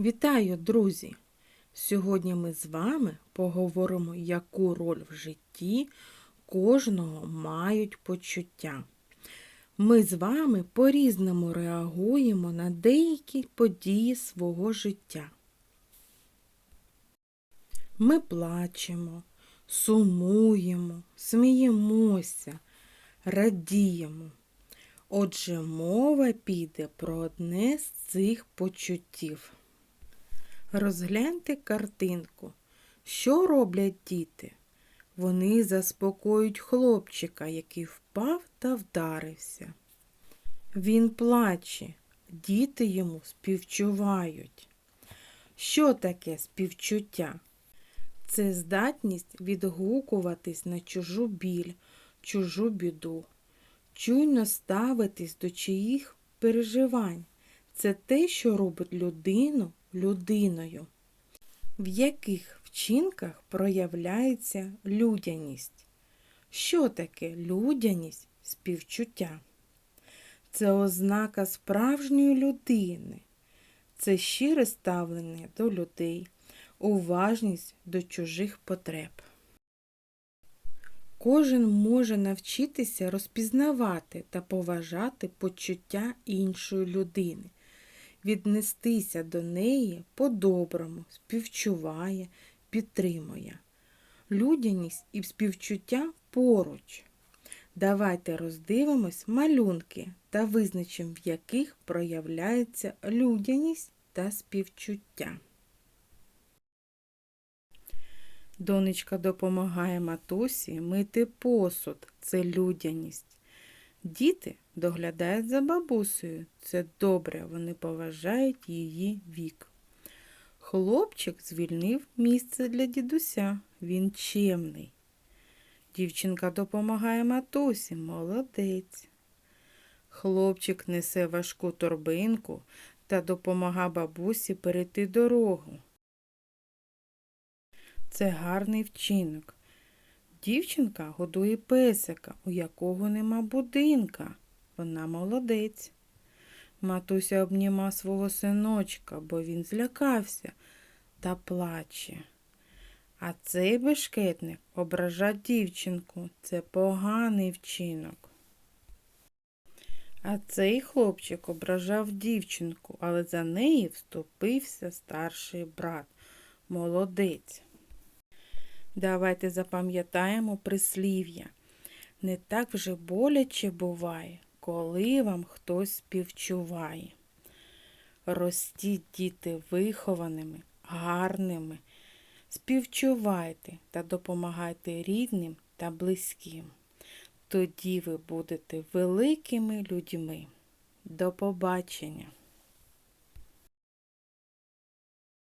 Вітаю, друзі! Сьогодні ми з вами поговоримо, яку роль в житті кожного мають почуття. Ми з вами по-різному реагуємо на деякі події свого життя. Ми плачемо, сумуємо, сміємося, радіємо. Отже, мова піде про одне з цих почуттів. Розгляньте картинку. Що роблять діти? Вони заспокоюють хлопчика, який впав та вдарився. Він плаче, діти йому співчувають. Що таке співчуття? Це здатність відгукуватись на чужу біль, чужу біду, чуйно ставитись до чиїх переживань. Це те, що робить людину людиною. В яких вчинках проявляється людяність? Що таке людяність співчуття? Це ознака справжньої людини, це щире ставлення до людей, уважність до чужих потреб. Кожен може навчитися розпізнавати та поважати почуття іншої людини, віднестися до неї по-доброму, співчуває, підтримує. Людяність і співчуття поруч. Давайте роздивимось малюнки та визначимо, в яких проявляється людяність та співчуття. Донечка допомагає матусі мити посуд це людяність. Діти доглядають за бабусею. Це добре, вони поважають її вік. Хлопчик звільнив місце для дідуся. Він чемний. Дівчинка допомагає матусі, молодець. Хлопчик несе важку торбинку та допомагає бабусі перейти дорогу. Це гарний вчинок. Дівчинка годує песика, у якого нема будинка. Вона молодець. Матуся обніма свого синочка, бо він злякався та плаче. А цей бешкетник обража дівчинку. Це поганий вчинок. А цей хлопчик ображав дівчинку, але за неї вступився старший брат. Молодець. Давайте запам'ятаємо прислів'я. Не так вже боляче буває, коли вам хтось співчуває. Ростіть діти вихованими, гарними, співчувайте та допомагайте рідним та близьким. Тоді ви будете великими людьми. До побачення!